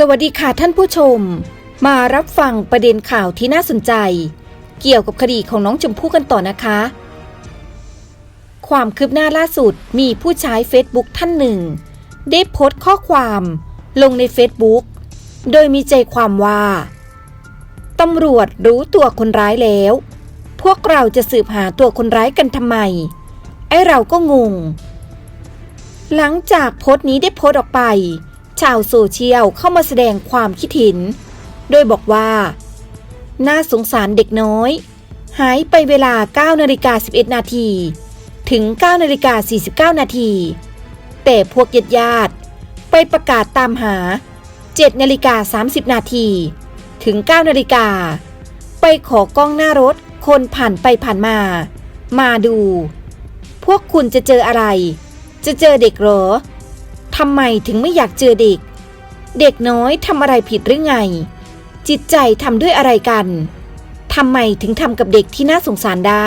สวัสดีค่ะท่านผู้ชม มารับฟังประเด็นข่าวที่น่าสนใจ เกี่ยวกับคดีของน้องชมพู่กันต่อนะคะ ความคืบหน้าล่าสุดมีผู้ใช้ Facebook ท่านหนึ่ง ได้โพสต์ข้อความลงใน Facebook โดยมีใจความว่าตำรวจรู้ตัวคนร้ายแล้ว พวกเราจะสืบหาตัวคนร้ายกันทำไม ไอเราก็งง หลังจากโพสต์นี้ได้โพสต์ออกไป ชาวโซเชียลเข้ามาแสดงความคิดเห็น โดยบอกว่า น่าสงสารเด็กน้อย หายไปเวลา9นาฬิกา11 นาทีถึง9นาฬิกา49 นาที แต่พวกญาติญาติไปประกาศตามหา 7นาฬิกา30 นาที ถึง9นาฬิกา ไปขอกล้องหน้ารถคนผ่านไปผ่านมา มาดู พวกคุณจะเจออะไร จะเจอเด็กหรอ ทำไมถึงไม่อยากเจอเด็ก เด็กน้อยทำอะไรผิดหรือไง จิตใจทำด้วยอะไรกันทำไมถึงทำกับเด็กที่น่าสงสารได้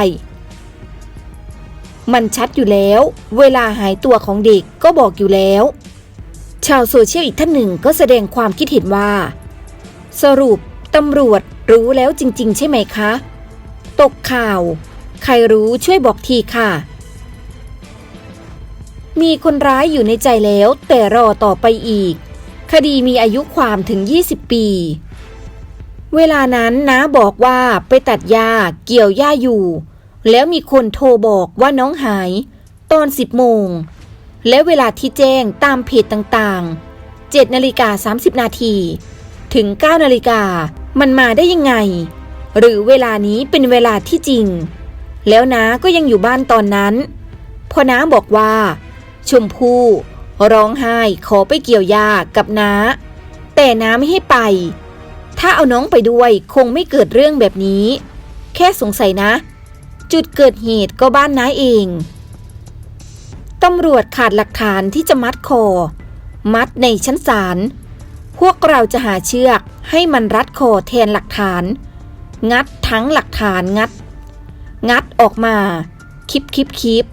มันชัดอยู่แล้ว เวลาหายตัวของเด็กก็บอกอยู่แล้ว ชาวโซเชียลอีกท่านหนึ่งก็แสดงความคิดเห็นว่า สรุปตำรวจรู้แล้วจริง ๆ ใช่ไหมคะ ตกข่าว ใครรู้ช่วยบอกทีค่ะ มีคนร้ายอยู่ในใจแล้วแต่รอต่อไปอีก คดีมีอายุความถึง 20 ปี เวลานั้นน้าบอกว่าไปตัดหญ้าเกี่ยวหญ้าอยู่ แล้วมีคนโทรบอกว่าน้องหาย ตอน 10 โมง และเวลาที่แจ้งตามเพจต่างๆ 7นาฬิกา30 นาทีถึง 9นาฬิกามันมาได้ยังไง หรือเวลานี้เป็นเวลาที่จริง แล้วน้าก็ยังอยู่บ้านตอนนั้น พอน้าบอกว่า ชมพู่ร้องไห้ขอไปเกี่ยวหญ้ากับน้า แต่น้าไม่ให้ไป ถ้าเอาน้องไปด้วยคงไม่เกิดเรื่องแบบนี้ แค่สงสัยนะ จุดเกิดเหตุก็บ้านน้าเองตำรวจขาดหลักฐานที่จะมัดคอ มัดในชั้นศาลพวกเราจะหาเชือกให้มันรัดคอแทนหลักฐาน งัดทั้งหลักฐานงัด งัดออกมา คิบคิบคิบ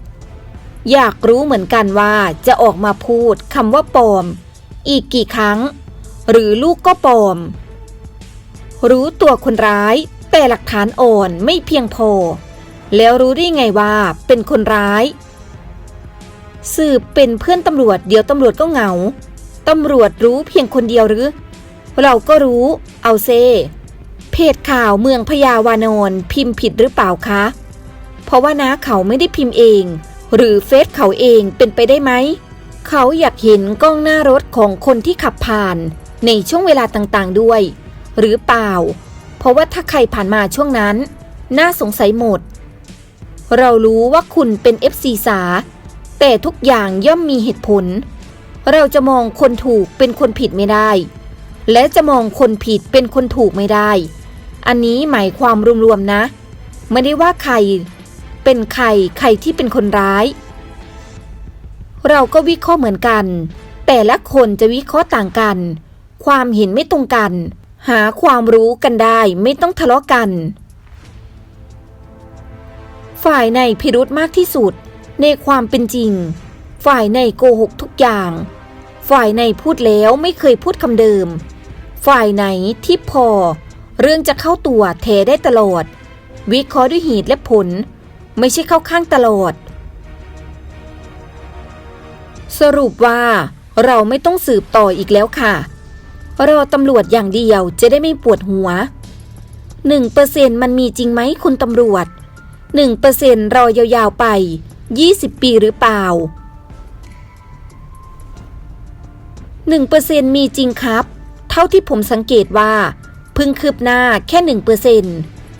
อยากรู้เหมือนกันว่าจะออกมาพูดคำว่าปลอม อีกกี่ครั้ง หรือลูกก็ปลอม รู้ตัวคนร้าย แต่หลักฐานอ่อนไม่เพียงพอ แล้วรู้ได้ไงว่าเป็นคนร้าย สืบเป็นเพื่อนตำรวจเดี๋ยวตำรวจก็เหงาตำรวจรู้เพียงคนเดียวหรือ เราก็รู้เอาเซเพจข่าวเมืองพยาวานอนพิมพ์ผิดหรือเปล่าคะ เพราะว่าน้าเขาไม่ได้พิมพ์เอง หรือเฟซเขาเองเป็นไปได้ไหม เขาอยากเห็นกล้องหน้ารถของคนที่ขับผ่านในช่วงเวลาต่างๆด้วย หรือเปล่า เพราะว่าถ้าใครผ่านมาช่วงนั้น น่าสงสัยหมด เรารู้ว่าคุณเป็น FC สา แต่ทุกอย่างย่อมมีเหตุผล เราจะมองคนถูกเป็นคนผิดไม่ได้ และจะมองคนผิดเป็นคนถูกไม่ได้ อันนี้หมายความรวมๆนะ ไม่ได้ว่าใคร เป็นใครใครที่เป็นคนร้าย เราก็วิเคราะห์เหมือนกัน แต่ละคนจะวิเคราะห์ต่างกัน ความเห็นไม่ตรงกัน หาความรู้กันได้ไม่ต้องทะเลาะกัน ฝ่ายในพิรุธมากที่สุด ในความเป็นจริง ฝ่ายในโกหกทุกอย่าง ฝ่ายในพูดแล้วไม่เคยพูดคำเดิม ฝ่ายไหนที่พอ เรื่องจะเข้าตัวเทได้ตลอดวิเคราะห์ด้วยเหตุและผล ไม่ใช่เข้าข้างตลอด สรุปว่าเราไม่ต้องสืบต่ออีกแล้วค่ะ รอตำรวจอย่างเดียวจะได้ไม่ปวดหัวหนึ่งเปอร์เซ็นมันมีจริงไหมคุณตำรวจหนึ่งเปอร์เซ็นรอยาวๆไปยี่สิบปีหรือเปล่าหนึ่งเปอร์เซ็นมีจริงครับ เท่าที่ผมสังเกตว่า พึ่งคืบหน้าแค่หนึ่งเปอร์เซ็น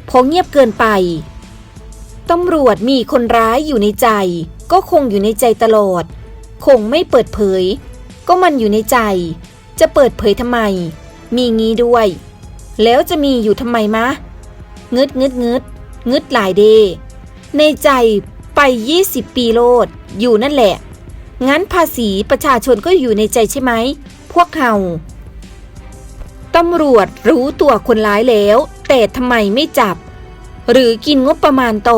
พอเงียบเกินไป ตำรวจมีคนร้ายอยู่ในใจ ก็คงอยู่ในใจตลอด คงไม่เปิดเผย ก็มันอยู่ในใจ จะเปิดเผยทำไม มีงี้ด้วย แล้วจะมีอยู่ทำไมมะงึดงึดงึดงึดหลายเด ในใจไป 20 ปีโลด อยู่นั่นแหละ งั้นภาษีประชาชนก็อยู่ในใจใช่ไหม พวกเราตำรวจรู้ตัวคนร้ายแล้ว แต่ทำไมไม่จับ หรือกินงบประมาณโต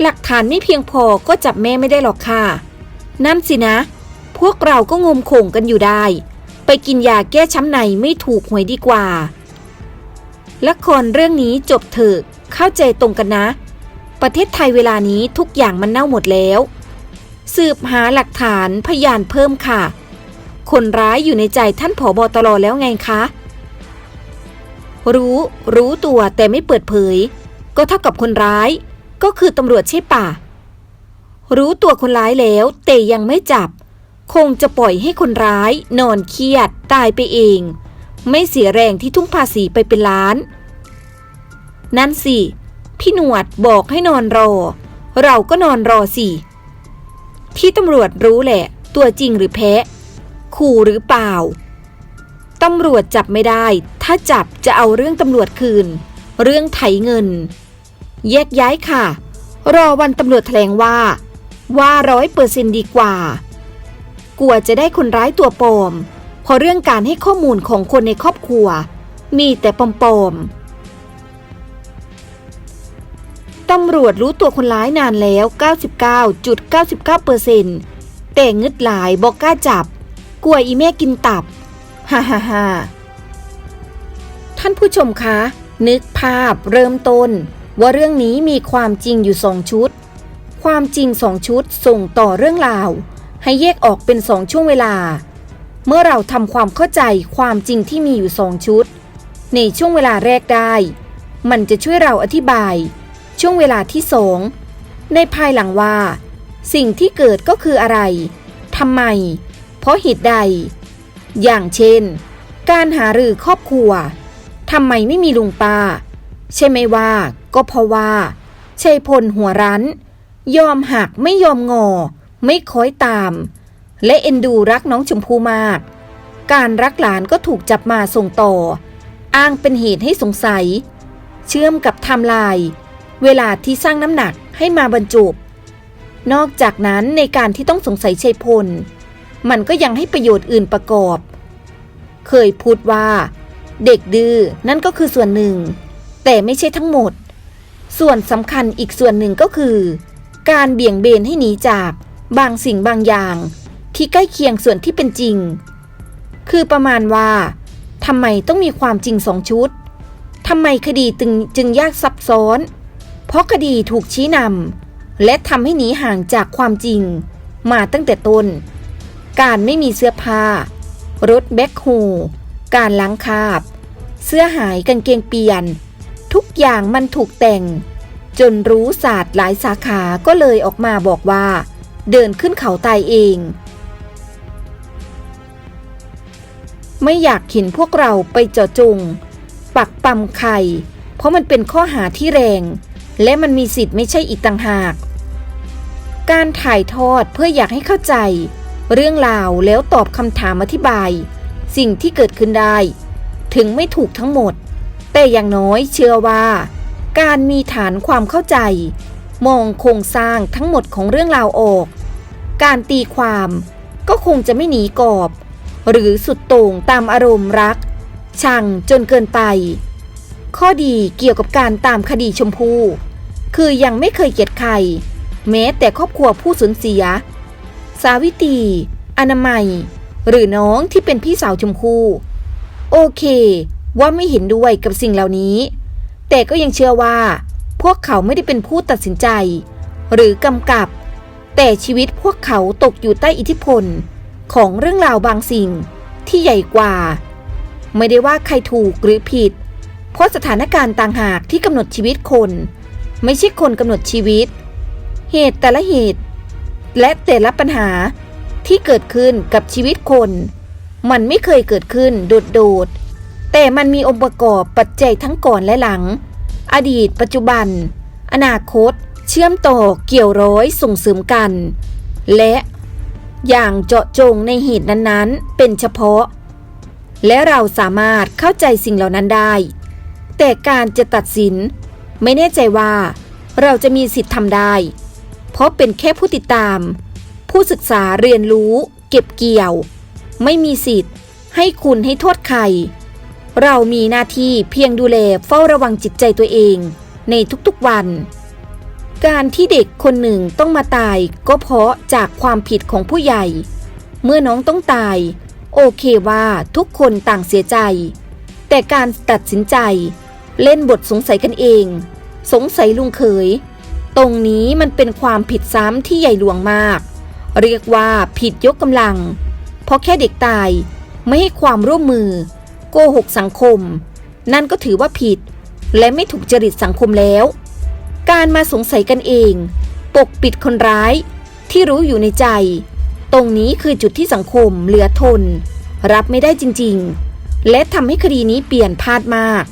หลักฐานไม่เพียงพอก็จับแม่ไม่ได้หรอกค่ะ นั่นสินะ พวกเราก็งมโข่งกันอยู่ได้ ไปกินยาแก้ช้ำในไม่ถูกหวยดีกว่า ละครเรื่องนี้จบเถอะเข้าใจตรงกันนะ ประเทศไทยเวลานี้ทุกอย่างมันเน่าหมดแล้ว สืบหาหลักฐานพยานเพิ่มค่ะ คนร้ายอยู่ในใจท่านผอบอตรแล้วไงคะ รู้ รู้ตัวแต่ไม่เปิดเผย ก็เท่ากับคนร้าย ก็คือตำรวจใช่ป่ะ รู้ตัวคนร้ายแล้วแต่ยังไม่จับ คงจะปล่อยให้คนร้าย นอนเครียดตายไปเอง ไม่เสียแรงที่ทุ่งภาษีไปเป็นล้าน นั่นสิ พี่หนวดบอกให้นอนรอ เราก็นอนรอสิ ที่ตำรวจรู้แหละ ตัวจริงหรือแพ้ขู่หรือเปล่าตำรวจจับไม่ได้ ถ้าจับจะเอาเรื่องตำรวจคืน เรื่องไถเงิน แยกย้ายค่ะ รอวันตำรวจแถลงว่า ว่าร้อยเปอร์เซนดีกว่า กลัวจะได้คนร้ายตัวปลอมเพราะเรื่องการให้ข้อมูลของคนในครอบครัว มีแต่ปลอมๆตำรวจรู้ตัวคนร้ายนานแล้ว 99.99%แต่งึดหลายบอกกล้าจับ กลัวอีแม่กินตับ ฮ่าฮ่าฮ่า ท่านผู้ชมคะ นึกภาพเริ่มต้น ว่าเรื่องนี้มีความจริงอยู่สองชุด ความจริงสองชุดส่งต่อเรื่องราว ให้แยกออกเป็นสองช่วงเวลา เมื่อเราทำความเข้าใจความจริงที่มีอยู่สองชุด ในช่วงเวลาแรกได้ มันจะช่วยเราอธิบาย ช่วงเวลาที่สองในภายหลังว่า สิ่งที่เกิดก็คืออะไรทำไม เพราะเหตุใด อย่างเช่น การหารือครอบครัว ทำไมไม่มีลุงป้า ใช่ไหมว่า ก็เพราะว่าชัยพลหัวรั้น ยอมหักไม่ยอมงอ ไม่คอยตาม และเอ็นดูรักน้องชมพู่มาก การรักหลานก็ถูกจับมาส่งต่อ อ้างเป็นเหตุให้สงสัย เชื่อมกับไทม์ไลน์เวลาที่สร้างน้ำหนักให้มาบรรจุนอกจากนั้นในการที่ต้องสงสัยชัยพล มันก็ยังให้ประโยชน์อื่นประกอบ เคยพูดว่า เด็กดื้อนั่นก็คือส่วนหนึ่ง แต่ไม่ใช่ทั้งหมด ส่วนสำคัญอีกส่วนหนึ่งก็คือ การเบี่ยงเบนให้หนีจากบางสิ่งบางอย่าง ที่ใกล้เคียงส่วนที่เป็นจริง คือประมาณว่าทำไมต้องมีความจริงสองชุดทำไมคดีจึงจึงยากซับซ้อน เพราะคดีถูกชี้นำและทำให้หนีห่างจากความจริง มาตั้งแต่ต้น การไม่มีเสื้อผ้ารถแบ็คโฮ การล้างคาบ เสื้อหายกางเกงเปลี่ยน ทุกอย่างมันถูกแต่ง จนรู้ศาสตร์หลายสาขาก็เลยออกมาบอกว่า เดินขึ้นเขาตายเอง ไม่อยากเห็นพวกเราไปเจาะจง ปักปั๊มใครเพราะมันเป็นข้อหาที่แรง และมันมีสิทธิ์ไม่ใช่อีกต่างหาก การถ่ายทอดเพื่ออยากให้เข้าใจ เรื่องราวแล้วตอบคำถามอธิบาย สิ่งที่เกิดขึ้นได้ ถึงไม่ถูกทั้งหมด แต่อย่างน้อยเชื่อว่า การมีฐานความเข้าใจ มองโครงสร้างทั้งหมดของเรื่องราวออก การตีความก็คงจะไม่หนีกรอบ หรือสุดโต่งตามอารมณ์รัก ชังจนเกินไป ข้อดีเกี่ยวกับการตามคดีชมพู่คือยังไม่เคยเกลียดใคร แม้แต่ครอบครัวผู้สูญเสีย สาวิตรีอนามัย หรือน้องที่เป็นพี่สาวชมพู่โอเค ว่าไม่เห็นด้วยกับสิ่งเหล่านี้ แต่ก็ยังเชื่อว่า พวกเขาไม่ได้เป็นผู้ตัดสินใจ หรือกำกับ แต่ชีวิตพวกเขาตกอยู่ใต้อิทธิพล ของเรื่องราวบางสิ่งที่ใหญ่กว่า ไม่ได้ว่าใครถูกหรือผิด เพราะสถานการณ์ต่างหากที่กำหนดชีวิตคน ไม่ใช่คนกำหนดชีวิต เหตุแต่ละเหตุ และแต่ละปัญหา ที่เกิดขึ้นกับชีวิตคน มันไม่เคยเกิดขึ้นโดดๆ แต่มันมีองค์ประกอบปัจจัยทั้งก่อนและหลัง อดีต ปัจจุบัน อนาคต เชื่อมต่อเกี่ยวร้อยส่งเสริมกัน และอย่างเจาะจงในเหตุนั้นๆ เป็นเฉพาะ และเราสามารถเข้าใจสิ่งเหล่านั้นได้ แต่การจะตัดสิน ไม่แน่ใจว่า เราจะมีสิทธิ์ทำได้ เพราะเป็นแค่ผู้ติดตาม ผู้ศึกษาเรียนรู้ เก็บเกี่ยว ไม่มีสิทธิ์ ให้คุณให้โทษใคร เรามีหน้าที่เพียงดูแลเฝ้าระวังจิตใจตัวเอง ในทุกๆวัน การที่เด็กคนหนึ่งต้องมาตายก็เพราะจากความผิดของผู้ใหญ่ เมื่อน้องต้องตาย โอเคว่าทุกคนต่างเสียใจ แต่การตัดสินใจ เล่นบทสงสัยกันเอง สงสัยลุงเขย ตรงนี้มันเป็นความผิดซ้ำที่ใหญ่หลวงมาก เรียกว่าผิดยกกำลัง เพราะแค่เด็กตายไม่ให้ความร่วมมือ โกหกสังคม นั่นก็ถือว่าผิด และไม่ถูกจริตสังคมแล้ว การมาสงสัยกันเอง ปกปิดคนร้ายที่รู้อยู่ในใจ ตรงนี้คือจุดที่สังคมเหลือทน รับไม่ได้จริง ๆ และทำให้คดีนี้เปลี่ยนพลาดมาก